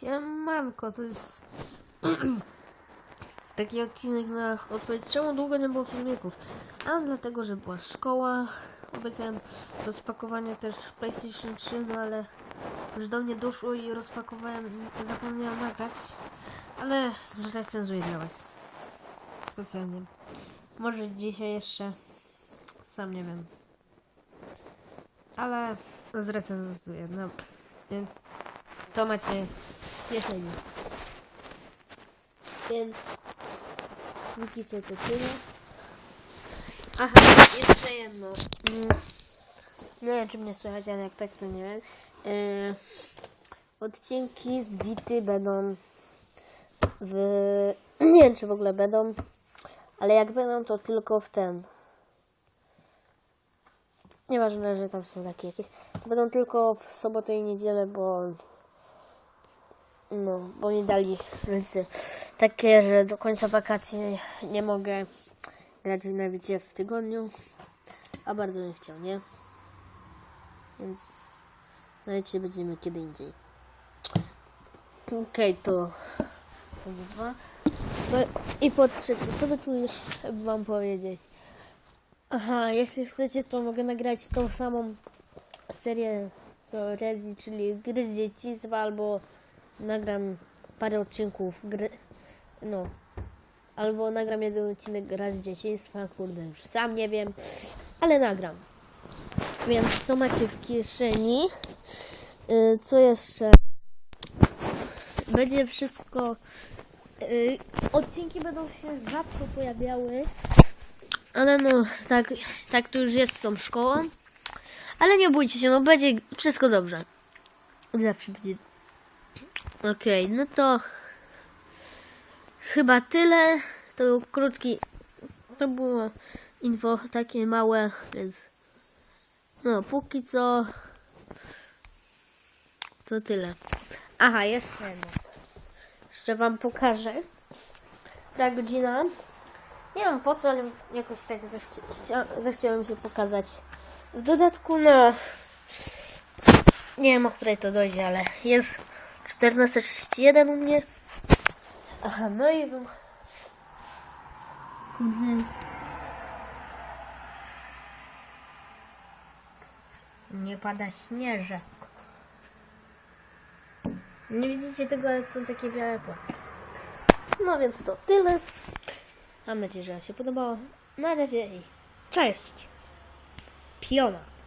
Siemanko, to jest taki odcinek na odpowiedź, czemu długo nie było filmików. A dlatego, że była szkoła. Obiecałem rozpakowanie też PlayStation 3, no ale już do mnie doszło i rozpakowałem i zapomniałem nagrać. Ale zrecenzuję dla Was. Specjalnie. Może dzisiaj jeszcze. Sam nie wiem. Ale zrecenzuję. No, więc to macie w kieszeni. Więc póki co to tyle. Aha, jeszcze jedno. Nie wiem, czy mnie słychać, ale jak tak, to nie wiem. Yy, odcinki z Wity będą w... Nie wiem, czy w ogóle będą, ale jak będą, to tylko w ten. Nieważne, że tam są takie jakieś. Będą tylko w sobotę i niedzielę, bo no, bo mi dali rodzice takie, że do końca wakacji nie mogę grać na wicie w tygodniu, a bardzo nie chciał, nie? Więc na wicie będziemy kiedy indziej. Okej, to to dwa. I po trzecie, co by tu jeszcze wam powiedzieć? Aha, jeśli chcecie, to mogę nagrać tą samą serię co Rezi, czyli gry z dzieciństwa, albo nagram parę odcinków gry, no, albo nagram jeden odcinek raz dzieciństwa, kurde, już sam nie wiem, ale nagram. Więc to macie w kieszeni. Y, Co jeszcze? Będzie wszystko. y, Odcinki będą się rzadko pojawiały. Ale no, tak, tak to już jest z tą szkołą. Ale nie bójcie się, no będzie wszystko dobrze. Zawsze będzie Okej, no to chyba tyle. To był krótki. To było info takie małe, więc no póki co to tyle. Aha, jeszcze jedno. Jeszcze wam pokażę. Ta godzina. Nie wiem po co, ale jakoś tak zachci chcia- zachciałem się pokazać. W dodatku no nie wiem o której to dojdzie, ale jest 14.31 u mnie. Aha, no i wam... Kurde. Nie pada śnieżek. Nie widzicie tego, ale są takie białe płaty. No więc to tyle. Mam nadzieję, że Wam się podobało. Na razie i cześć. Piona.